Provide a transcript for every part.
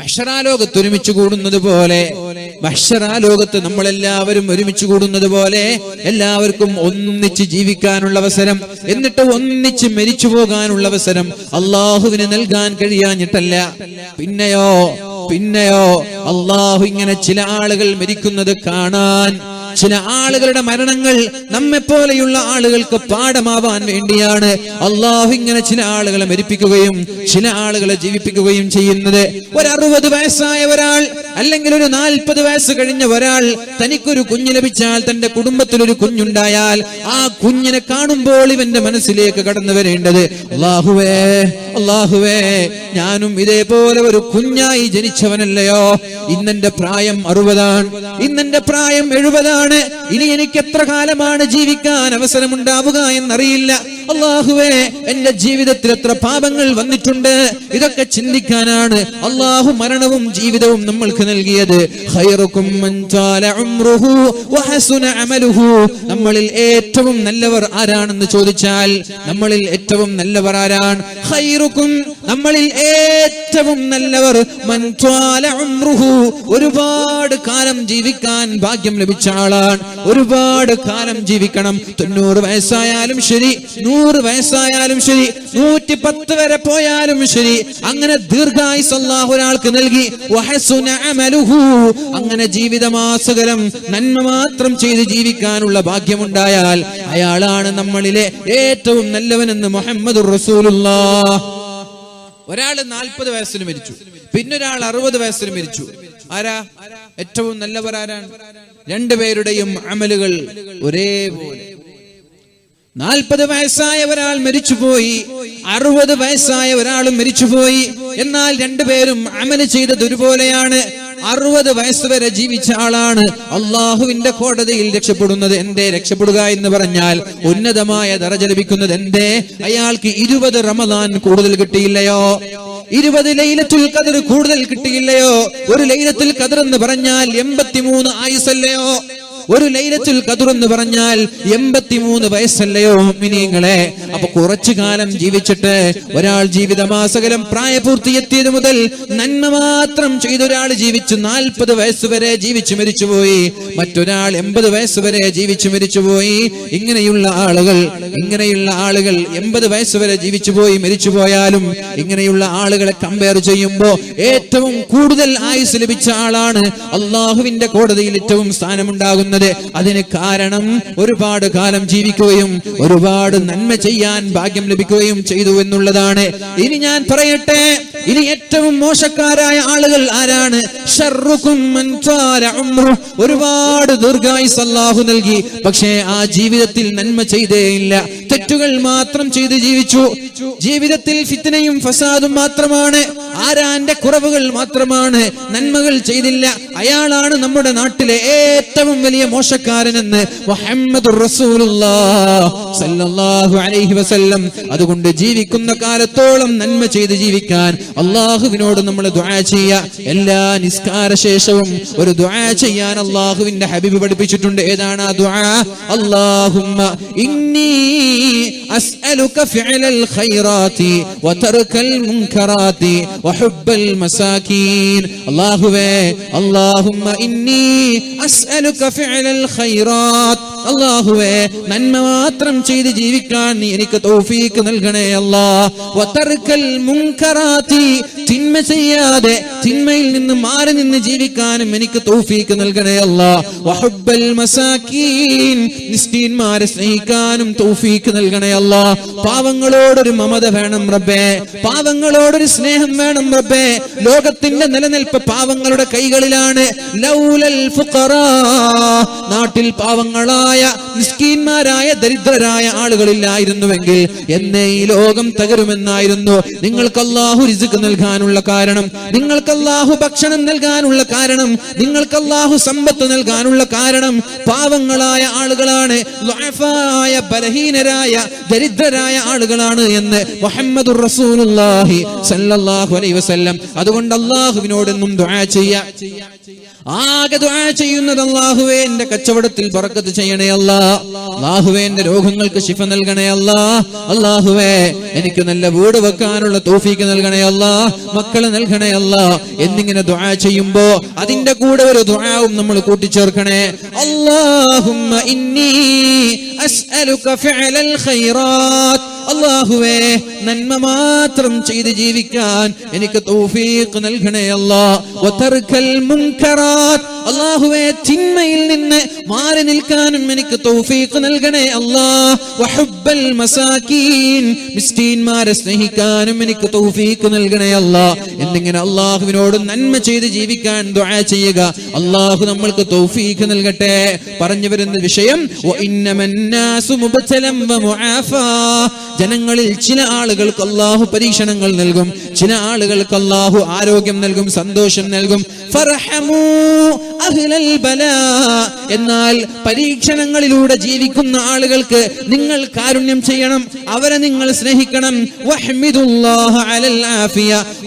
മഷറാലോകത്ത് ഒരുമിച്ച് കൂടുന്നത് പോലെ മഷറാലോകത്ത് നമ്മളെല്ലാവരും ഒരുമിച്ച് കൂടുന്നത് പോലെ എല്ലാവർക്കും ഒന്നിച്ച് ജീവിക്കാനുള്ള അവസരം എന്നിട്ട് ഒന്നിച്ച് മരിച്ചു പോകാനുള്ള അവസരം അള്ളാഹുവിന് നൽകാൻ കഴിയാഞ്ഞിട്ടല്ല. പിന്നെയോ പിന്നെയോ അള്ളാഹു ഇങ്ങനെ ചില ആളുകൾ മരിക്കുന്നത് കാണാൻ ചില ആളുകളുടെ മരണങ്ങൾ നമ്മെ പോലെയുള്ള ആളുകൾക്ക് പാഠമാവാൻ വേണ്ടിയാണ്. അള്ളാഹു ഇങ്ങനെ ചില ആളുകളെ മരിപ്പിക്കുകയും ചില ആളുകളെ ജീവിപ്പിക്കുകയും ചെയ്യുന്നത്. ഒരു അറുപത് വയസ്സായ ഒരാൾ അല്ലെങ്കിൽ ഒരു നാൽപ്പത് വയസ്സ് കഴിഞ്ഞ ഒരാൾ തനിക്കൊരു കുഞ്ഞ് ലഭിച്ചാൽ തന്റെ കുടുംബത്തിൽ ഒരു കുഞ്ഞുണ്ടായാൽ ആ കുഞ്ഞിനെ കാണുമ്പോൾ ഇവന്റെ മനസ്സിലേക്ക് കടന്നു വരേണ്ടത് അള്ളാഹുവേ അള്ളാഹുവേ ഞാനും ഇതേപോലെ ഒരു കുഞ്ഞായി ജനിച്ചവനല്ലയോ? ഇന്നെന്റെ പ്രായം അറുപതാണ്. ഇന്നെന്റെ പ്രായം എഴുപതാണ്. ഇനി എനിക്ക് എത്ര കാലമാണ് ജീവിക്കാൻ അവസരമുണ്ടാവുക എന്നറിയില്ല. അള്ളാഹുവേ എന്റെ ജീവിതത്തിൽ എത്ര പാപങ്ങൾ വന്നിട്ടുണ്ട്. ഇതൊക്കെ ചിന്തിക്കാനാണ് അള്ളാഹു മരണവും ജീവിതവും നമ്മൾക്ക് നൽകിയത്. നമ്മളിൽ ഏറ്റവും നല്ലവർ ആരാണെന്ന് ചോദിച്ചാൽ നമ്മളിൽ ഏറ്റവും നല്ലവർ ആരാണ്? നമ്മളിൽ ഏറ്റവും നല്ലവർ ഒരുപാട് കാലം ജീവിക്കാൻ ഭാഗ്യം ലഭിച്ച ആളാണ്. ഒരുപാട് കാലം ജീവിക്കണം. തൊണ്ണൂറ് വയസ്സായാലും ശരി നൂറ് വയസ്സായാലും ശരി നൂറ്റി പത്ത് വരെ പോയാലും ശരി അങ്ങനെ ദീർഘായുസ് അള്ളാഹു ഒരാൾക്ക് നൽകി അങ്ങനെ ജീവിതമാസകലം നന്മ മാത്രം ചെയ്ത് ജീവിക്കാനുള്ള ഭാഗ്യമുണ്ടായാൽ അയാളാണ് നമ്മളിലെ ഏറ്റവും നല്ലവനെന്ന് മുഹമ്മദ് ഒരാൾ നാൽപ്പത് വയസ്സിന് മരിച്ചു പിന്നൊരാൾ അറുപത് വയസ്സിന് മരിച്ചു. ആരാ? ഏറ്റവും നല്ലവരാരാണ് രണ്ടുപേരുടെയും അമലുകൾ ഒരേപോലെ. നാൽപ്പത് വയസ്സായ ഒരാൾ മരിച്ചുപോയി അറുപത് വയസ്സായ ഒരാളും മരിച്ചുപോയി. എന്നാൽ രണ്ടുപേരും അമൽ ചെയ്തത് ഒരുപോലെയാണ്. അറുപത് വയസ്സ് വരെ ജീവിച്ച ആളാണ് അള്ളാഹുവിന്റെ കോടതിയിൽ രക്ഷപ്പെടുന്നത് എന്റെ രക്ഷപ്പെടുക എന്ന് പറഞ്ഞാൽ ഉന്നതമായ ദറജ ലഭിക്കുന്നത് എന്റെ അയാൾക്ക് ഇരുപത് റമദാൻ കൂടുതൽ കിട്ടിയില്ലയോ? ഇരുപത് ലൈലത്തുൽ കതിർ കൂടുതൽ കിട്ടിയില്ലയോ? ഒരു ലൈലത്തുൽ കതിർ എന്ന് പറഞ്ഞാൽ എൺപത്തിമൂന്ന് ആയുസല്ലയോ ഒരു ലൈലത്തുൽ കതിർ എന്ന് പറഞ്ഞാൽ എൺപത്തിമൂന്ന് വയസ്സല്ലയോ മിനിങ്ങളെ അപ്പൊ കുറച്ചു കാലം ജീവിച്ചിട്ട് ഒരാൾ ജീവിതമാസകലം പ്രായപൂർത്തി എത്തിയത് മുതൽ നന്മ മാത്രം ചെയ്ത ഒരാൾ ജീവിച്ചു നാൽപ്പത് വയസ്സുവരെ ജീവിച്ചു മരിച്ചുപോയി. മറ്റൊരാൾ എൺപത് വയസ്സുവരെ ജീവിച്ചു മരിച്ചുപോയി. ഇങ്ങനെയുള്ള ആളുകൾ ഇങ്ങനെയുള്ള ആളുകൾ എൺപത് വയസ്സുവരെ ജീവിച്ചു പോയി മരിച്ചു പോയാലും ഇങ്ങനെയുള്ള ആളുകളെ കമ്പയർ ചെയ്യുമ്പോ ഏറ്റവും കൂടുതൽ ആയുസ് ലഭിച്ച ആളാണ് അള്ളാഹുവിന്റെ കോടതിയിൽ ഏറ്റവും സ്ഥാനമുണ്ടാകുന്നത്. അതിന് കാരണം ഒരുപാട് കാലം ജീവിക്കുകയും ഒരുപാട് നന്മ ചെയ്യാൻ ഭാഗ്യം ലഭിക്കുകയും ചെയ്തു എന്നുള്ളതാണ്. ഇനി ഞാൻ പറയട്ടെ ഇനി ഏറ്റവും മോശക്കാരായ ആളുകൾ ആരാണ്? ഒരുപാട് ദീർഘായുസ് അല്ലാഹു നൽകി പക്ഷേ ആ ജീവിതത്തിൽ നന്മ ചെയ്തേയില്ല തെറ്റുകൾ മാത്രം ചെയ്ത് ജീവിച്ചു. ജീവിതത്തിൽ ഫിത്തനയും ഫസാദും മാത്രമാണ്. ആരാന്റെ കുറവുകൾ മാത്രമാണ് നന്മകൾ ചെയ്തില്ല. അയാളാണ് നമ്മുടെ നാട്ടിലെ ഏറ്റവും വലിയ മോശക്കാരനെന്ന് മുഹമ്മദ് അലൈഹി വസല്ലം. അതുകൊണ്ട് ജീവിക്കുന്ന കാലത്തോളം നന്മ ചെയ്ത് ജീവിക്കാൻ അള്ളാഹുവിനോട് നമ്മൾ ദുആ എല്ലാ നിസ്കാര ശേഷവും ഒരു ദുആ ചെയ്യാൻ അള്ളാഹുവിന്റെ ഹബീബ് പഠിപ്പിച്ചിട്ടുണ്ട്. ഏതാണ് ആ ദുആ? അല്ലാഹുമ്മ ഇന്നി അസ്അലുക ഫിഅലൽ ഖൈറാത്തി വതർക്കൽ മുൻകറാത്തി വഹുബ്ബൽ മസാകീൻ അല്ലാഹുവേ അല്ലാഹുമ്മ ഇന്നി അസ്അലുക ഫിഅലൽ ഖൈറാത്ത് അല്ലാഹുവേ നന്മ മാത്രം ചെയ്ത് ജീവിക്കാൻ നീ എനിക്ക് തൗഫീക്ക് നൽകണേ അല്ലാ. മുൻകറാത്തി തിന്മ ചെയ്യാതെ തിന്മയിൽ നിന്ന് മാറി നിന്ന് ജീവിക്കാനും എനിക്ക് തൗഫീക്ക് നൽകണേ അല്ലാ. സ്നേഹിക്കാനും തൗഫീക്ക് നൽകണേ അല്ലാ. പാവങ്ങളോടൊരു മമത വേണം റബ്ബേ പാവങ്ങളോടൊരു സ്നേഹം വേണം റബ്ബേ. ലോകത്തിന്റെ നിലനിൽപ്പ് പാവങ്ങളുടെ കൈകളിലാണ്. ലൗലൽ നാട്ടിൽ പാവങ്ങളായ നിസ്കീന്മാരായ ദരിദ്രരായ ആളുകളില്ലായിരുന്നുവെങ്കിൽ എന്നെ ഈ ലോകം തകരുമെന്നായിരുന്നു. നിങ്ങൾക്ക് അള്ളാഹു നൽകാനുള്ള കാരണം നിങ്ങൾക്ക് അള്ളാഹു ഭക്ഷണം നൽകാനുള്ള കാരണം നിങ്ങൾക്ക് അള്ളാഹു സമ്പത്ത് നൽകാനുള്ള കാരണം പാവങ്ങളായ ആളുകളാണ് ബലഹീനരായ ദരിദ്രരായ ആളുകളാണ് എന്ന് മുഹമ്മദ് റസൂലുള്ളാഹി അലൈഹി വസല്ലം. അതുകൊണ്ട് അള്ളാഹുവിനോടെന്നും ദുആ ചെയ്യുക ആകെ ദുആ ചെയ്യുന്നത് അള്ളാഹുവേ എന്റെ കച്ചവടത്തിൽ ബർക്കത്ത് ചെയ്യണേ അല്ല. അള്ളാഹുവേ എന്റെ രോഗങ്ങൾക്ക് ശിഫ നൽകണേ അല്ല. അള്ളാഹുവേ എനിക്ക് നല്ല വീട് വെക്കാനുള്ള തോഫീക്ക് നൽകണേ അല്ല. മക്കളെ നൽകണേ അല്ല. എന്നിങ്ങനെ ദുആ ചെയ്യുമ്പോ അതിന്റെ കൂടെ ഒരു ദുആവും നമ്മൾ കൂട്ടിച്ചേർക്കണേ. അല്ലാഹുമ്മ ഇന്നി അസ്അലുക ഫിഅലൽ ഖൈറാത്ത്. അള്ളാഹുവേ നന്മ മാത്രം ചെയ്ത് ജീവിക്കാൻ എനിക്ക് തൗഫീഖ് നൽകണേ അല്ലാ. അള്ളാഹുവേ തിന്മയിൽ നിന്ന് മാറി നിൽക്കാനും എനിക്ക് തൗഫീഖ് നൽകണേ അല്ലാ. വഹുബ്ബൽ മസാകീൻ മിസ്കീന്മാരെ സ്നേഹിക്കാനും എനിക്ക് തൗഫീഖ് നൽകണേ അല്ലാ. എന്നിങ്ങനെ അള്ളാഹുവിനോട് നന്മ ചെയ്ത് ജീവിക്കാൻ ദുആ ചെയ്യുക. അള്ളാഹു നമ്മൾക്ക് തൗഫീഖ് നൽകട്ടെ. പറഞ്ഞു വരുന്ന വിഷയം ജനങ്ങളിൽ ചില ആളുകൾക്ക് അള്ളാഹു പരീക്ഷണങ്ങൾ നൽകും ചില ആളുകൾക്ക് അള്ളാഹു ആരോഗ്യം നൽകും സന്തോഷം നൽകും. ഫർഹമൂ. എന്നാൽ പരീക്ഷണങ്ങളിലൂടെ ജീവിക്കുന്ന ആളുകൾക്ക് നിങ്ങൾ കാരുണ്യം ചെയ്യണം അവരെ നിങ്ങൾ സ്നേഹിക്കണം.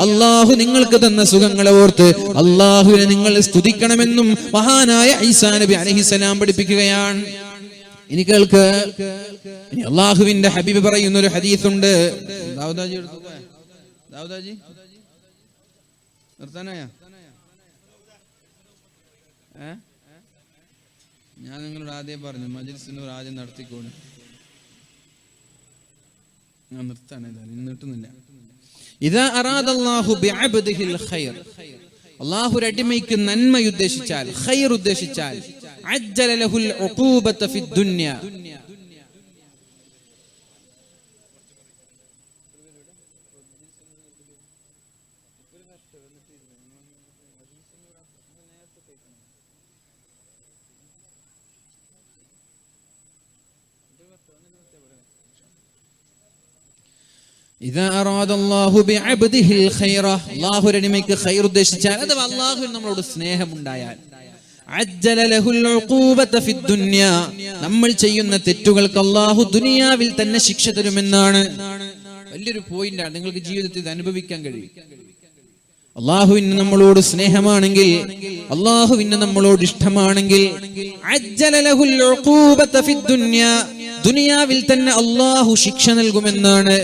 അള്ളാഹു നിങ്ങൾക്ക് തന്ന സുഖങ്ങളെ ഓർത്ത് അള്ളാഹുവിനെ നിങ്ങൾ സ്തുതിക്കണമെന്നും മഹാനായ ഈസാ നബി അലഹിസലാം പഠിപ്പിക്കുകയാണ്. ഇനി കേൾക്ക്. അള്ളാഹുവിന്റെ ഹബീബ് പറയുന്ന ഒരു ഹദീസുണ്ട് ദാവൂദാജി? നിർത്താനായ? ഞാൻ നിങ്ങളോട് ആദ്യം പറഞ്ഞു മജിൽസിനോട് ആദ്യം നടത്തിക്കോളൂ. ഞാൻ നിർത്താണ് ഏതായാലും നിർത്തുന്നില്ല. ബിഅബ്ദിഹിൽ ഖൈർ. നന്മ ഉദ്ദേശിച്ചാൽ ഖൈർ ഉദ്ദേശിച്ചാൽ അജ്ജല ലഹുൽ ഉഖൂബത ഫിദ് അടിമയ്ക്ക് ഖൈർ ഉദ്ദേശിച്ചാൽ അഥവാ അല്ലാഹുവിന് നമ്മളോട് സ്നേഹമുണ്ടായാൽ. നമ്മൾ ചെയ്യുന്ന തെറ്റുകൾക്ക് അല്ലാഹു ദുനിയാവിൽ തന്നെ ശിക്ഷ തരുമെന്നാണ്. വലിയൊരു പോയിന്റാണ് നിങ്ങൾക്ക് ജീവിതത്തിൽ അനുഭവിക്കാൻ കഴിയും. അള്ളാഹുവിന് നമ്മളോട് സ്നേഹമാണെങ്കിൽ അള്ളാഹുവിന് നമ്മളോട് ഇഷ്ടമാണെങ്കിൽ ദുനിയാവിൽ തന്നെ അള്ളാഹു ശിക്ഷ നൽകുമെന്നാണ്.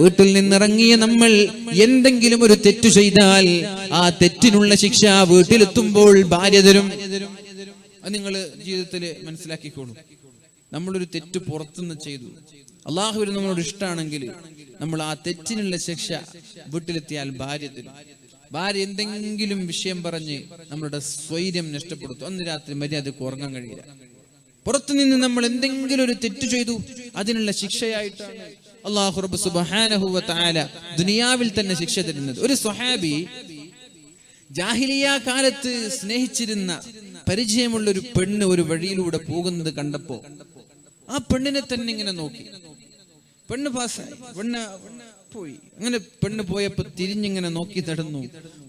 വീട്ടിൽ നിന്നിറങ്ങിയ നമ്മൾ എന്തെങ്കിലും ഒരു തെറ്റു ചെയ്താൽ ആ തെറ്റിനുള്ള ശിക്ഷ വീട്ടിലെത്തുമ്പോൾ ഭാര്യ തരും. നിങ്ങൾ ജീവിതത്തിൽ മനസ്സിലാക്കിക്കോളൂ. നമ്മളൊരു തെറ്റ് പുറത്തുനിന്ന് ചെയ്തു. അള്ളാഹുവിന് നമ്മളോട് ഇഷ്ടമാണെങ്കിൽ നമ്മൾ ആ തെറ്റിനുള്ള ശിക്ഷ വീട്ടിലെത്തിയാൽ ഭാര്യ തരും. ഭാര്യ എന്തെങ്കിലും വിഷയം പറഞ്ഞ് നമ്മളുടെ സ്വൈര്യം നഷ്ടപ്പെടുത്തും. അന്ന് രാത്രി മര്യാദയ്ക്ക് ഉറങ്ങാൻ കഴിയില്ല. പുറത്തുനിന്ന് നമ്മൾ എന്തെങ്കിലും ഒരു തെറ്റ് ചെയ്തു അതിനുള്ള ശിക്ഷയായിട്ടാണ് അള്ളാഹു റബ്ബ് തആല ദുനിയാവിൽ തന്നെ ശിക്ഷ തരുന്നത്. ഒരു സ്വഹാബി ജാഹിലിയ കാലത്ത് സ്നേഹിച്ചിരുന്ന പരിചയമുള്ള ഒരു പെണ്ണ് ഒരു വഴിയിലൂടെ പോകുന്നത് കണ്ടപ്പോ ആ പെണ്ണിനെ തന്നെ ഇങ്ങനെ നോക്കി. പെണ്ണ് പാസ്സായി. പെണ്ണ് പോയി. അങ്ങനെ പെണ്ണ് പോയപ്പോ തിരിഞ്ഞിങ്ങനെ നോക്കി നടന്നു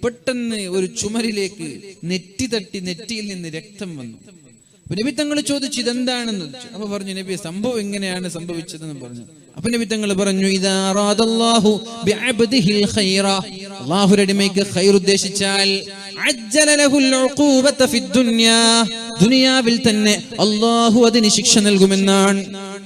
പെട്ടെന്ന് ഒരു ചുമരിലേക്ക് നെറ്റി തട്ടി നെറ്റിയിൽ നിന്ന് രക്തം വന്നു. അപ്പൊ നബി തങ്ങൾ ചോദിച്ചു ഇതെന്താണെന്ന് ചോദിച്ചു. അപ്പൊ പറഞ്ഞു നബി സംഭവം എങ്ങനെയാണ് സംഭവിച്ചതെന്ന് പറഞ്ഞു. അപ്പൊ നബി തങ്ങൾ പറഞ്ഞു ഖൈർ ഉദ്ദേശിച്ചാൽ ദുനിയാവിൽ തന്നെ അള്ളാഹു അതിന് ശിക്ഷ നൽകുമെന്നാണ്.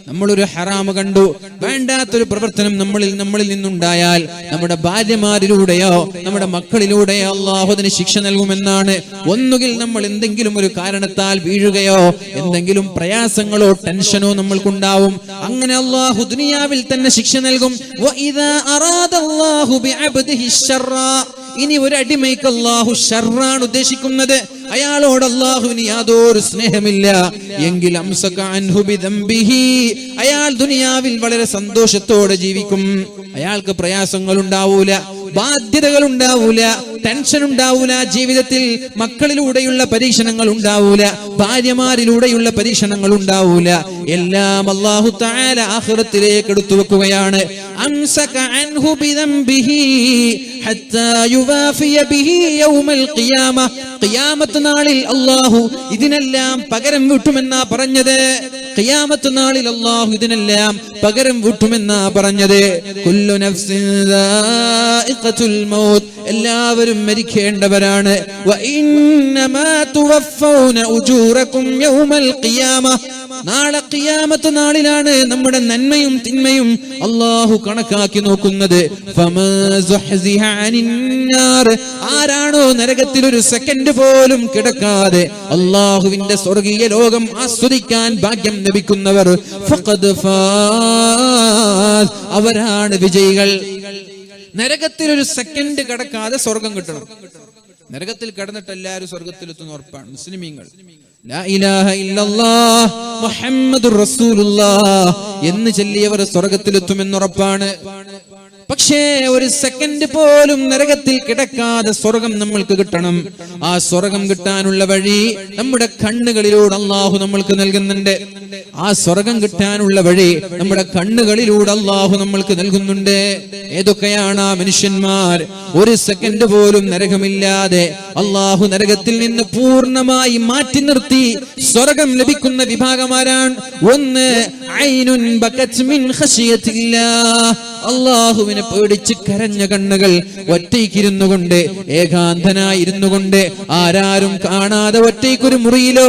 നമ്മളൊരു ഹറാമ് കണ്ടു. വേണ്ടാത്തൊരു പ്രവർത്തനം നമ്മളിൽ നമ്മളിൽ നിന്നുണ്ടായാൽ നമ്മുടെ ഭാര്യമാരിലൂടെയോ നമ്മുടെ മക്കളിലൂടെയോ അള്ളാഹു അതിന് ശിക്ഷ നൽകുമെന്നാണ്. ഒന്നുകിൽ നമ്മൾ എന്തെങ്കിലും ഒരു കാരണത്താൽ വീഴുകയോ എന്തെങ്കിലും പ്രയാസങ്ങളോ ടെൻഷനോ നമ്മൾക്കുണ്ടാവും. അങ്ങനെ അള്ളാഹു ദുനിയാവിൽ തന്നെ ശിക്ഷ നൽകും. ഇനി ഒരു അടിമയ്ക്ക് അള്ളാഹു ഷർറാണ് ഉദ്ദേശിക്കുന്നത്. അയാളോട് അള്ളാഹുവിന് യാതൊരു സ്നേഹമില്ല. എങ്കിൽ. അയാൾ ദുനിയാവിൽ വളരെ സന്തോഷത്തോടെ ജീവിക്കും. അയാൾക്ക് പ്രയാസങ്ങൾ ഉണ്ടാവൂല ബാധ്യതകൾ ഉണ്ടാവൂല ടെൻഷൻ ഉണ്ടാവൂല ജീവിതത്തിൽ മക്കളിലൂടെയുള്ള പരീക്ഷണങ്ങൾ ഉണ്ടാവൂല ഭാര്യമാരിലൂടെയുള്ള പരീക്ഷണങ്ങൾ ഉണ്ടാവൂല. എല്ലാം അള്ളാഹു താല ആഖിറത്തിലേക്ക് എടുത്തു വെക്കുകയാണ്. നാളിൽ അള്ളാഹു ഇതിനെല്ലാം പകരം വിട്ടുമെന്നാ പറഞ്ഞത്. ഖിയാമത്ത് നാളിൽ അള്ളാഹു ഇതിനെല്ലാം പകരം വിട്ടുമെന്നാ പറഞ്ഞത്. എല്ലാവരും മരിക്കേണ്ടവരാണ്. നാളെ ഖിയാമത്ത് നാളിലാണ് നമ്മുടെ നന്മയും തിന്മയും അള്ളാഹു കണക്കാക്കി നോക്കുന്നത്. ആരാണോ നരകത്തിൽ ഒരു സെക്കൻഡ് പോലും കിടക്കാതെ അള്ളാഹുവിന്റെ സ്വർഗീയ ലോകം ആസ്വദിക്കാൻ ഭാഗ്യം ലഭിക്കുന്നവർ. അവരാണ് വിജയികൾ. നരകത്തിൽ ഒരു സെക്കൻഡ് കിടക്കാതെ സ്വർഗം കിട്ടണം. നരകത്തിൽ കിടന്നിട്ട് എല്ലാവരും സ്വർഗത്തിലെത്തുന്ന ഉറപ്പാണ്. മുസ്ലിമീങ്ങൾ. ലാ ഇലാഹ ഇല്ലല്ലാഹ്. മുഹമ്മദുർ റസൂലുള്ള എന്ന് ചൊല്ലിയവർ സ്വർഗത്തിലെത്തുമെന്നുറപ്പാണ്. പക്ഷേ ഒരു സെക്കൻഡ് പോലും നരകത്തിൽ കിടക്കാതെ സ്വർഗം നമ്മൾക്ക് കിട്ടണം. ആ സ്വർഗം കിട്ടാനുള്ള വഴി നമ്മുടെ കണ്ണുകളിലൂടെ അള്ളാഹു നമ്മൾക്ക് നൽകുന്നുണ്ട്. ആ സ്വർഗം കിട്ടാനുള്ള വഴി നമ്മുടെ കണ്ണുകളിലൂടെ അള്ളാഹു നമ്മൾക്ക് നൽകുന്നുണ്ട്. ഏതൊക്കെയാണ് ആ മനുഷ്യന്മാർ? ഒരു സെക്കൻഡ് പോലും നരകമില്ലാതെ അള്ളാഹു നരകത്തിൽ നിന്ന് പൂർണമായി മാറ്റി നിർത്തി സ്വർഗം ലഭിക്കുന്ന വിഭാഗമാരാണ് ഒന്ന് അള്ളാഹുവിനെ പേടിച്ച് കരഞ്ഞ കണ്ണുകൾ ഒറ്റയ്ക്കിരുന്നു കൊണ്ട് ഏകാന്തനായിരുന്നു കൊണ്ട് ആരാരും കാണാതെ ഒറ്റയ്ക്കൊരു മുറിയിലോ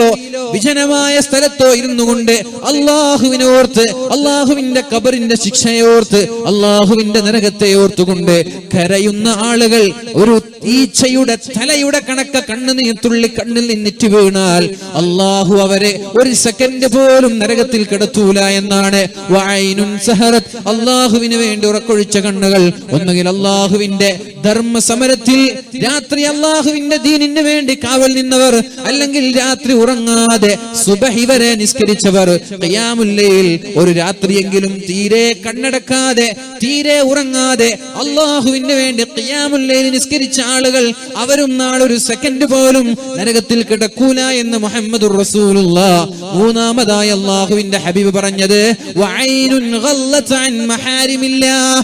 വിജനമായ സ്ഥലത്തോ ഇരുന്നു കൊണ്ട് അള്ളാഹുവിനോർത്ത് അള്ളാഹുവിന്റെ കബറിന്റെ ശിക്ഷയോർത്ത് അള്ളാഹുവിന്റെ നരകത്തെ ഓർത്തുകൊണ്ട് കരയുന്ന ആളുകൾ ഒരു ഈച്ചയുടെ തലയുടെ കണക്ക കണ്ണുനീർത്തുള്ളി കണ്ണിൽ നിന്നിറ്റ് വീണാൽ അള്ളാഹു അവരെ ഒരു സെക്കൻഡ് പോലും നരകത്തിൽ കിടത്തൂല എന്നാണ്. വഅൈനുൻ സഹറത്ത്. അള്ളാഹുവിന് വേണ്ടി ഉറക്കൊഴിച്ച കണ്ണുകൾ ഒന്നുകിൽ അള്ളാഹുവിന്റെ ധർമ്മ സമരത്തിൽ രാത്രി അള്ളാഹുവിന്റെ ദീനിന് വേണ്ടി കാവൽ നിന്നവർ അല്ലെങ്കിൽ രാത്രി ഉറങ്ങാതെ സുബഹി വരെ നിസ്കരിച്ചവർ കയ്യാമുല്ലയിൽ ഒരു രാത്രിയെങ്കിലും തീരെ കണ്ണടക്കാതെ തീരെ ഉറങ്ങാതെ അള്ളാഹുവിന് വേണ്ടി കയ്യാമുല്ലയിൽ നിസ്കരിച്ച ആളുകൾ അവരും നാളൊരു സെക്കൻഡ് പോലും നരകത്തിൽ കിടക്കൂല എന്ന് മുഹമ്മദ് റസൂലുള്ള മൂന്നാമതായി അള്ളാഹുവിന്റെ ഹബീബ് പറഞ്ഞത് മഹാരിമില്ലാഹ്.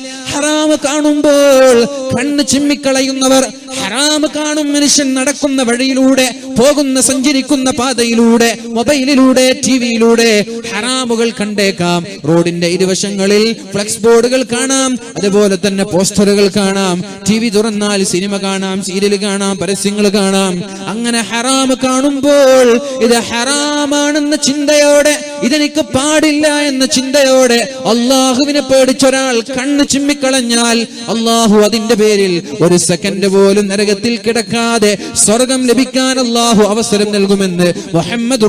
ഹറാമ് കാണുമ്പോൾ കണ്ണ് ചിമ്മിക്കളയുന്നവർ ഹറാമ് കാണും മനുഷ്യൻ നടക്കുന്ന വഴിയിലൂടെ പോകുന്ന സഞ്ചരിക്കുന്ന പാതയിലൂടെ മൊബൈലിലൂടെ ടി വിയിലൂടെ ഹറാമുകൾ കണ്ടേക്കാം. റോഡിന്റെ ഇരുവശങ്ങളിൽ ഫ്ലക്സ് ബോർഡുകൾ കാണാം. അതുപോലെ തന്നെ പോസ്റ്ററുകൾ കാണാം. ടി വി തുറന്നാൽ സിനിമ കാണാം സീരിയൽ കാണാം പരസ്യങ്ങൾ കാണാം. അങ്ങനെ ഹറാമ് കാണുമ്പോൾ ഇത് ഹറാമാണെന്ന ചിന്തയോടെ ഇതെനിക്ക് പാടില്ല എന്ന ചിന്തയോടെ അള്ളാഹുവിനെ പേടിച്ചൊരാൾ കണ്ണ് ചിമ്മിക്കളഞ്ഞാൽ അള്ളാഹു അതിന്റെ പേരിൽ ഒരു സെക്കൻഡ് പോലും നരകത്തിൽ കിടക്കാതെ സ്വർഗം ലഭിക്കാൻ അള്ളാഹു അവസരം നൽകുമെന്ന് മുഹമ്മദ്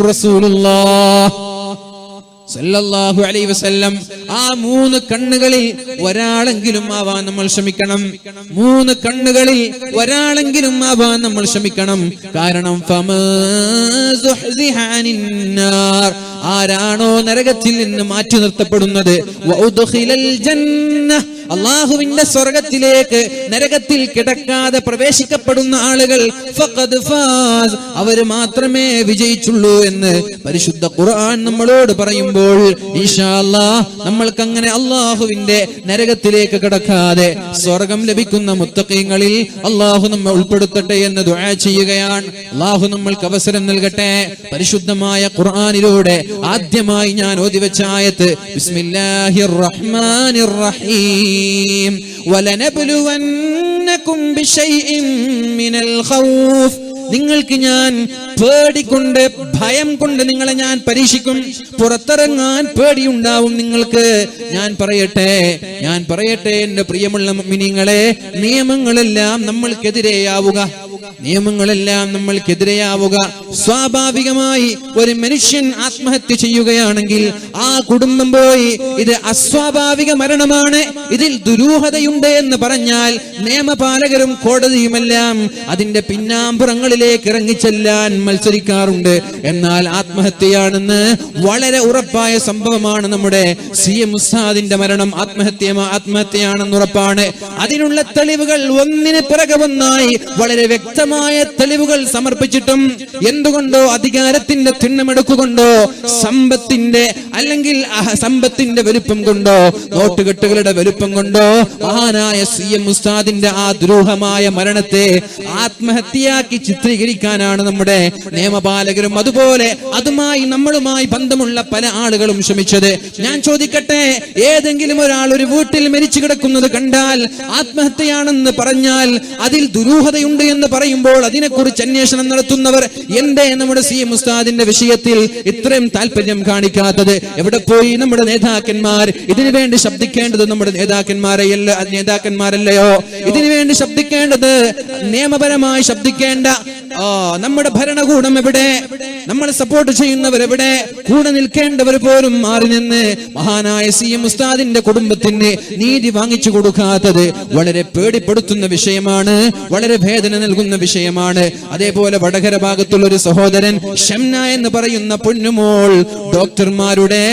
സല്ലല്ലാഹു അലൈഹി വസല്ലം ആ മൂന്ന് കണ്ണുകളിൽ ഒരാളെങ്കിലും ആവാൻ നമ്മൾ ശ്രമിക്കണം മൂന്ന് കണ്ണുകളിൽ ഒരാളെങ്കിലും ആവാൻ നമ്മൾ ശ്രമിക്കണം കാരണം. ആരാണോ നരകത്തിൽ നിന്ന് മാറ്റി നിർത്തപ്പെടുന്നത്. അള്ളാഹുവിന്റെ സ്വർഗത്തിലേക്ക് നരകത്തിൽ കിടക്കാതെ പ്രവേശിക്കപ്പെടുന്ന ആളുകൾ. അവർ മാത്രമേ വിജയിച്ചുള്ളൂ എന്ന് പരിശുദ്ധ ഖുർആൻ നമ്മളോട് പറയുമ്പോൾ നമ്മൾക്ക് അങ്ങനെ അള്ളാഹുവിന്റെ നരകത്തിലേക്ക് കിടക്കാതെ സ്വർഗം ലഭിക്കുന്ന മുത്തക്കീങ്ങളിൽ അള്ളാഹു നമ്മെ ഉൾപ്പെടുത്തട്ടെ എന്ന് ദുആ ചെയ്യുകയാണ്. അള്ളാഹു നമ്മൾക്ക് അവസരം നൽകട്ടെ. പരിശുദ്ധമായ ഖുർആാനിലൂടെ ആദ്യമായി ഞാൻ ഓതി വെച്ച ആയത്ത് ബിസ്മില്ലാഹിർ റഹ്മാനിർ റഹീം. വലനബ്ലുവന്നകും بشيء من الخوف. നിങ്ങൾക്ക് ഞാൻ പേടിക്കൊണ്ട് ഭയം കൊണ്ട് നിങ്ങളെ ഞാൻ പരീക്ഷിക്കും. പുറത്തിറങ്ങാൻ പേടിയുണ്ടാവും നിങ്ങൾക്ക്. ഞാൻ പറയട്ടെ ഞാൻ പറയട്ടെ എന്റെ പ്രിയമുള്ള മിനിങ്ങളെ നിയമങ്ങളെല്ലാം നമ്മൾക്കെതിരെയാവുക. നിയമങ്ങളെല്ലാം നമ്മൾക്കെതിരെയാവുക. സ്വാഭാവികമായി ഒരു മനുഷ്യൻ ആത്മഹത്യ ചെയ്യുകയാണെങ്കിൽ ആ കുടുംബം പോയി ഇത് അസ്വാഭാവിക മരണമാണ് ഇതിൽ ദുരൂഹതയുണ്ട് എന്ന് പറഞ്ഞാൽ നിയമപാലകരും കോടതിയുമെല്ലാം അതിന്റെ പിന്നാമ്പുറങ്ങളിലേക്ക് ഇറങ്ങിച്ചെല്ലാൻ മത്സരിക്കാറുണ്ട്. എന്നാൽ ആത്മഹത്യയാണെന്ന് വളരെ ഉറപ്പായ സംഭവമാണ് നമ്മുടെ സി എം ഉസ്താദിന്റെ മരണം. ആത്മഹത്യ ആത്മഹത്യയാണെന്ന് ഉറപ്പാണ്. അതിനുള്ള തെളിവുകൾ ഒന്നിന് പിറകെ ഒന്നായി വളരെ വ്യക്തമായി വ്യക്തമായ തെളിവുകൾ സമർപ്പിച്ചിട്ടും എന്തുകൊണ്ടോ അധികാരത്തിന്റെ തിണ്ണമെടുക്കുകൊണ്ടോ സമ്പത്തിന്റെ അല്ലെങ്കിൽ സമ്പത്തിന്റെ വലുപ്പം കൊണ്ടോ നോട്ടുകെട്ടുകളുടെ വലുപ്പം കൊണ്ടോ മഹാനായ സി എം ഉസ്താദിന്റെ ആ ദുരൂഹമായ മരണത്തെ ആത്മഹത്യയാക്കി ചിത്രീകരിക്കാനാണ് നമ്മുടെ നിയമപാലകരും. അതുപോലെ അതുമായി നമ്മളുമായി ബന്ധമുള്ള പല ആളുകളും ശ്രമിച്ചത്. ഞാൻ ചോദിക്കട്ടെ ഏതെങ്കിലും ഒരാൾ ഒരു വീട്ടിൽ മരിച്ചു കിടക്കുന്നത് കണ്ടാൽ ആത്മഹത്യയാണെന്ന് പറഞ്ഞാൽ അതിൽ ദുരൂഹതയുണ്ട് എന്ന് പറയുമ്പോൾ അതിനെക്കുറിച്ച് അന്വേഷണം നടത്തുന്നവർ എന്തേ നമ്മുടെ സി എം ഉസ്താദിന്റെ വിഷയത്തിൽ ഇത്രയും താല്പര്യം കാണിക്കാത്തത്? എവിടെ പോയി നമ്മുടെ നേതാക്കന്മാർ? ഇതിനു വേണ്ടി ശബ്ദിക്കേണ്ടത് നമ്മുടെ നേതാക്കന്മാരെയല്ല നേതാക്കന്മാരല്ലയോ? ഇതിനു വേണ്ടി ശബ്ദിക്കേണ്ടത് നിയമപരമായി ശബ്ദിക്കേണ്ട നമ്മുടെ ഭരണകൂടം എവിടെ? നമ്മളെ സപ്പോർട്ട് ചെയ്യുന്നവർ എവിടെ? കൂടെ നിൽക്കേണ്ടവർ പോലും മാറി നിന്ന് മഹാനായ സി എം ഉസ്താദിന്റെ കുടുംബത്തിന് നീതി വാങ്ങിച്ചു കൊടുക്കാത്തത് വളരെ പേടിപ്പെടുത്തുന്ന വിഷയമാണ് വളരെ വേദന നൽകുന്ന വിഷയമാണ്. അതേപോലെ വടകര ഭാഗത്തുള്ള ഒരു സഹോദരൻ ഷംന എന്ന് പറയുന്ന പൊന്നുമോൾ ഡോക്ടർമാരുടെ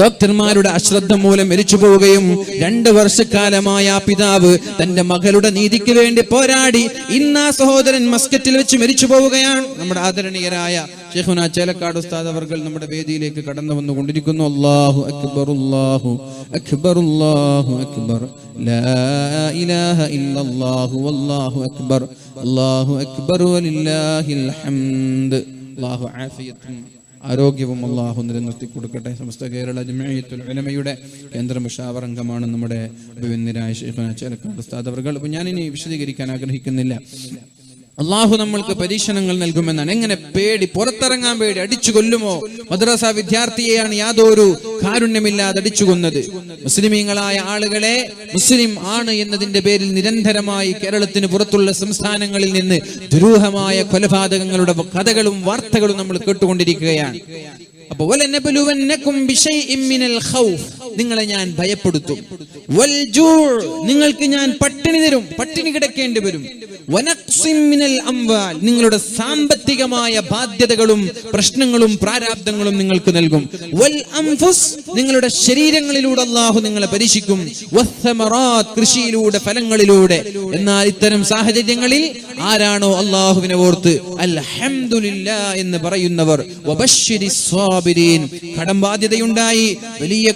ഡോക്ടർമാരുടെ അശ്രദ്ധ മൂലം മരിച്ചു പോവുകയും രണ്ട് വർഷക്കാലമായ ആ പിതാവ് തന്റെ മകളുടെ നീതിക്ക് വേണ്ടി പോരാടി. ഇന്ന് ആ സഹോദരൻ മസ്കറ്റിൽ വെച്ച് മരിച്ചു പോവുകയാണ്. നമ്മുടെ ആദരണീയരായ ഷെഹുന ചേലക്കാട് ഉസ്താദ് അവർ നമ്മുടെ വേദിയിലേക്ക് കടന്നു വന്നുകൊണ്ടിരിക്കുന്നു. അല്ലാഹു അക്ബർ അല്ലാഹു അക്ബർ അല്ലാഹു അക്ബർ. ലാ ഇലാഹ ഇല്ലല്ലാഹു വല്ലാഹു അക്ബർ. അല്ലാഹു അക്ബർ അള്ളാഹു ആഫിയത്തും ആരോഗ്യവും അള്ളാഹു നിലനിർത്തി കൊടുക്കട്ടെ. സമസ്ത കേരള ജമയത്തുൽ ഉലമയുടെ കേന്ദ്ര മുഷാവർ അംഗമാണ് നമ്മുടെ ചേലക്കാട് ഉസ്താദ് അവർ ഞാൻ ഞാനിനി വിശദീകരിക്കാൻ ആഗ്രഹിക്കുന്നില്ല. അള്ളാഹു നമ്മൾക്ക് പരീക്ഷണങ്ങൾ നൽകുമെന്നാണ്. എങ്ങനെ പേടി പുറത്തിറങ്ങാൻ പേടി അടിച്ചു കൊല്ലുമോ? മദ്രസ വിദ്യാർത്ഥിയെയാണ് യാതൊരു കാരുണ്യമില്ലാതെ അടിച്ചു കൊന്നത്. മുസ്ലിമീങ്ങളായ ആളുകളെ മുസ്ലിം ആണ് എന്നതിന്റെ പേരിൽ നിരന്തരമായി കേരളത്തിന് പുറത്തുള്ള സംസ്ഥാനങ്ങളിൽ നിന്ന് ദുരൂഹമായ കൊലപാതകങ്ങളുടെ കഥകളും വാർത്തകളും നമ്മൾ കേട്ടുകൊണ്ടിരിക്കുകയാണ്. അപ്പൊ നിങ്ങളെ ഞാൻ ഭയപ്പെടുത്തും. നിങ്ങൾക്ക് ഞാൻ പട്ടിണി തരും പട്ടിണി കിടക്കേണ്ടി വരും. നിങ്ങളുടെ സാമ്പത്തികമായ ബാധ്യതകളും പ്രശ്നങ്ങളും പ്രാരാബ്ദങ്ങളും നിങ്ങൾക്ക് നൽകും. വൽ അംഫുസ് നിങ്ങളുടെ ശരീരങ്ങളിലൂടെ അള്ളാഹു നിങ്ങളെ പരീക്ഷിക്കും. കൃഷിയിലൂടെ ഫലങ്ങളിലൂടെ. എന്നാൽ ഇത്തരം സാഹചര്യങ്ങളിൽ ആരാണോ അള്ളാഹുവിനെ ഓർത്ത് അൽഹംദുലില്ലാ എന്ന് പറയുന്നവർ കടം ബാധ്യതയുണ്ടായി വലിയ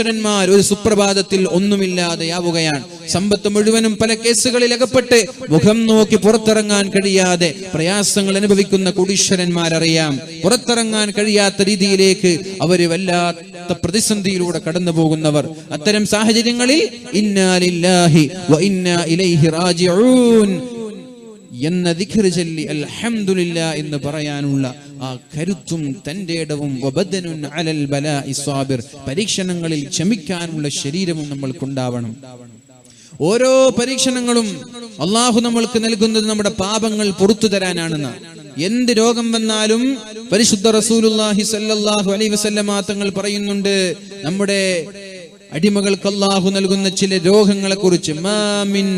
കോടീശ്വരന്മാർ ഒരു സുപ്രഭാതത്തിൽ ഒന്നുമില്ലാതെയാവുകയാണ് സമ്പത്ത് മുഴുവനും പല കേസുകളിൽ അകപ്പെട്ട് മുഖം നോക്കി പുറത്തിറങ്ങാൻ കഴിയാതെ പ്രയാസങ്ങൾ അനുഭവിക്കുന്ന കോടീശ്വരന്മാരറിയാം. പുറത്തിറങ്ങാൻ കഴിയാത്ത രീതിയിലേക്ക് അവർ വല്ലാത്ത പ്രതിസന്ധിയിലൂടെ കടന്നു പോകുന്നവർ അത്തരം സാഹചര്യങ്ങളിൽ ഇലൈഹി റാജിഊൻ. എന്ന ദിഖർ ചൊല്ലി അൽഹംദുലില്ല എന്ന് പറയാനുള്ള ആ കരുത്തും തന്റെ ഇടവും പരീക്ഷണങ്ങളിൽ ക്ഷമിക്കാനുള്ള ശരീരവും നമ്മൾക്കുണ്ടാവണം. ഓരോ പരീക്ഷണങ്ങളും അള്ളാഹു നമ്മൾക്ക് നൽകുന്നത് നമ്മുടെ പാപങ്ങൾ പുറത്തു തരാനാണെന്ന്. എന്ത് രോഗം വന്നാലും പരിശുദ്ധ റസൂലുല്ലാഹി സല്ലല്ലാഹു അലൈഹി വസല്ലമ തങ്ങൾ പറയുന്നുണ്ട് നമ്മുടെ അടിമകൾക്ക് അള്ളാഹു നൽകുന്ന ചില രോഗങ്ങളെ കുറിച്ച് മാമിൻ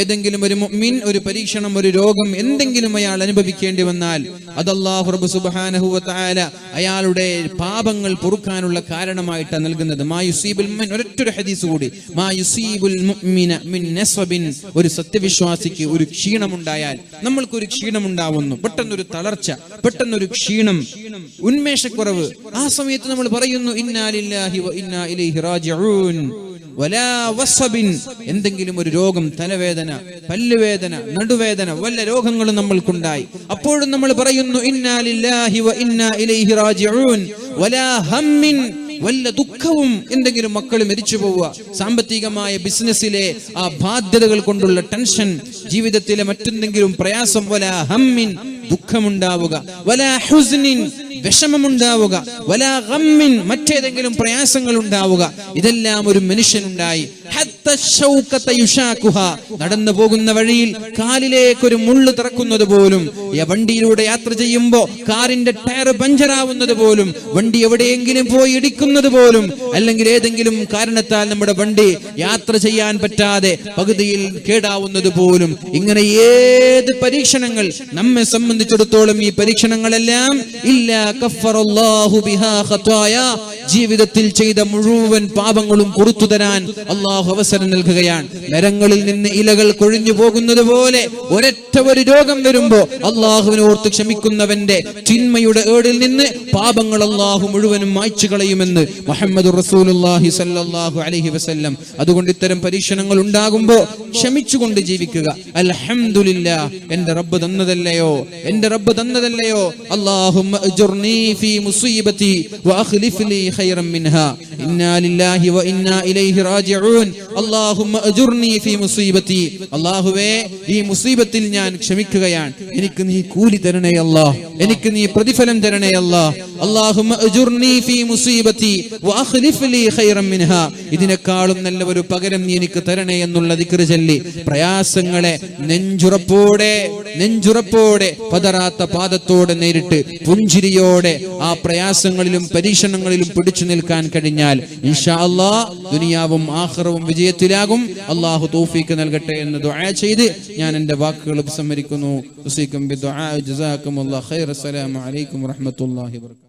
ഏതെങ്കിലും ഒരു മുഅ്മിൻ ഒരു പരീക്ഷണം ഒരു രോഗം എന്തെങ്കിലും അയാൾ അനുഭവിക്കേണ്ടി വന്നാൽ അത് അല്ലാഹു റബ്ബ് സുബ്ഹാനഹു വ തആല അയാളുടെ പാപങ്ങൾ പൊറുക്കാനുള്ള കാരണമായിട്ടാണ് നൽകുന്നത്. മാ യുസീബുൽ മുഅ്മിൻ ഒരൊറ്റൊരു ഹദീസ് കൂടി. മാ യുസീബുൽ മുഅ്മിന മിൻ നസ്ബിൻ ഒരു സത്യവിശ്വാസിക്ക് ഒരു ക്ഷീണമുണ്ടായാൽ നമ്മൾക്കൊരു ക്ഷീണമുണ്ടാവുന്നു. പെട്ടെന്നൊരു തളർച്ച പെട്ടെന്നൊരു ക്ഷീണം ഉന്മേഷക്കുറവ്. ആ സമയത്ത് നമ്മൾ പറയുന്നു ഇന്നാലില്ലാഹി വ ഇന്നാ ഇലൈഹി റാജിഊൻ. വലാ എന്തെങ്കിലും ഒരു രോഗം തലവേദന പല്ലുവേദന നടുവേദന വല്ല രോഗങ്ങളും നമ്മൾക്കുണ്ടായി. അപ്പോഴും നമ്മൾ പറയുന്നു വ ഇന്നാ ഇലൈഹി റാജിഊൻ. ഹമ്മിൻ വല്ല ദുഃഖവും എന്തെങ്കിലും മക്കൾ മരിച്ചു പോവുക. സാമ്പത്തികമായ ബിസിനസ്സിലെ ആ ബാധ്യതകൾ കൊണ്ടുള്ള ടെൻഷൻ ജീവിതത്തിലെ മറ്റെന്തെങ്കിലും പ്രയാസം വല ഹമ്മിൻ ദുഃഖമുണ്ടാവുക. വല ഹുസ്നിൻ വിഷമമുണ്ടാവുക വല ഗമ്മിൻ മറ്റേതെങ്കിലും പ്രയാസങ്ങൾ ഉണ്ടാവുക ഇതെല്ലാം ഒരു മനുഷ്യനുണ്ടായി. നടന്നു പോകുന്ന വഴിയിൽ കാലിലേക്ക് ഒരു മുള്ളു തറക്കുന്നത് പോലും വണ്ടിയിലൂടെ യാത്ര ചെയ്യുമ്പോ കാറിന്റെ ടയർ പഞ്ചറാവുന്നത് പോലും വണ്ടി എവിടെയെങ്കിലും പോയി ഇടിക്കുന്നത് പോലും അല്ലെങ്കിൽ ഏതെങ്കിലും കാരണത്താൽ നമ്മുടെ വണ്ടി യാത്ര ചെയ്യാൻ പറ്റാതെ പകുതിയിൽ കേടാവുന്നത് പോലും. ഇങ്ങനെ ഏത് പരീക്ഷണങ്ങൾ നമ്മെ സംബന്ധിച്ചിടത്തോളം ഈ പരീക്ഷണങ്ങളെല്ലാം ഇല്ല ജീവിതത്തിൽ ചെയ്ത മുഴുവൻ പാപങ്ങളും കുറുത്തു തരാൻ അള്ളാഹു അവസരം നൽകുകയാണ്. മരങ്ങളിൽ നിന്ന് ഇലകൾ കൊഴിഞ്ഞു പോകുന്നത് പോലെ ഒരൊറ്റ ഒരു രോഗം വരുമ്പോ അള്ളാഹുവിനെ ഓർത്ത് ക്ഷമിക്കുന്നവന്റെ ചിന്മയുടെ ഏടിൽ നിന്ന് പാപങ്ങൾ അള്ളാഹു മുഴുവനും മായ്ച്ചു കളയുമെന്ന് മുഹമ്മദ് റസൂലുള്ളാഹി സല്ലല്ലാഹു അലൈഹി അതുകൊണ്ട് ഇത്തരം പരീക്ഷണങ്ങൾ ഉണ്ടാകുമ്പോ ക്ഷമിച്ചുകൊണ്ട് ജീവിക്കുക. അൽഹംദുലില്ലാ എന്റെ റബ്ബ് തന്നതല്ലയോ? എന്റെ റബ്ബ് തന്നതല്ലയോ? അല്ലാഹുമ്മ അജ്ർനി ഫീ മുസീബതി വഅഖ്ലിഫ് ലീ ഖൈറൻ മിൻഹാ. ഇന്നാ ലില്ലാഹി വ ഇന്നാ ഇലൈഹി റാജിഊൻ. അല്ലാഹുവേ ഈ മുസീബത്തിൽ ഞാൻ ക്ഷമിക്കുകയാണ്. എനിക്ക് നീ കൂലി തരണേ അല്ലാഹ് എനിക്ക് നീ പ്രതിഫലം തരണേ അല്ലാ. ഇതിനേക്കാളും നല്ല ഒരു പകരം നീ എനിക്ക് തരണേ എന്നുള്ള ദിക്ർ ചൊല്ലി. പ്രയാസങ്ങളെ നെഞ്ചുറപ്പോടെ നെഞ്ചുറപ്പോടെ പതറാത്ത പാദത്തോടെ നേരിട്ട് പുഞ്ചിരിയോടെ ആ പ്രയാസങ്ങളിലും പരീക്ഷണങ്ങളിലും പിടിച്ചു നിൽക്കാൻ കഴിഞ്ഞാൽ ഇൻഷാ അല്ലാ ദുനിയാവും ആഖിറവും വിജയത്തിലാകും. അള്ളാഹു തോഫീക്ക് നൽകട്ടെ എന്ന് ദുആ ചെയ്ത് ഞാൻ എന്റെ വാക്കുകൾ ഉപസംഹരിക്കുന്നു. അസ്സലാമു അലൈക്കും വറഹ്മത്തുള്ളാഹി വബറകാതുഹു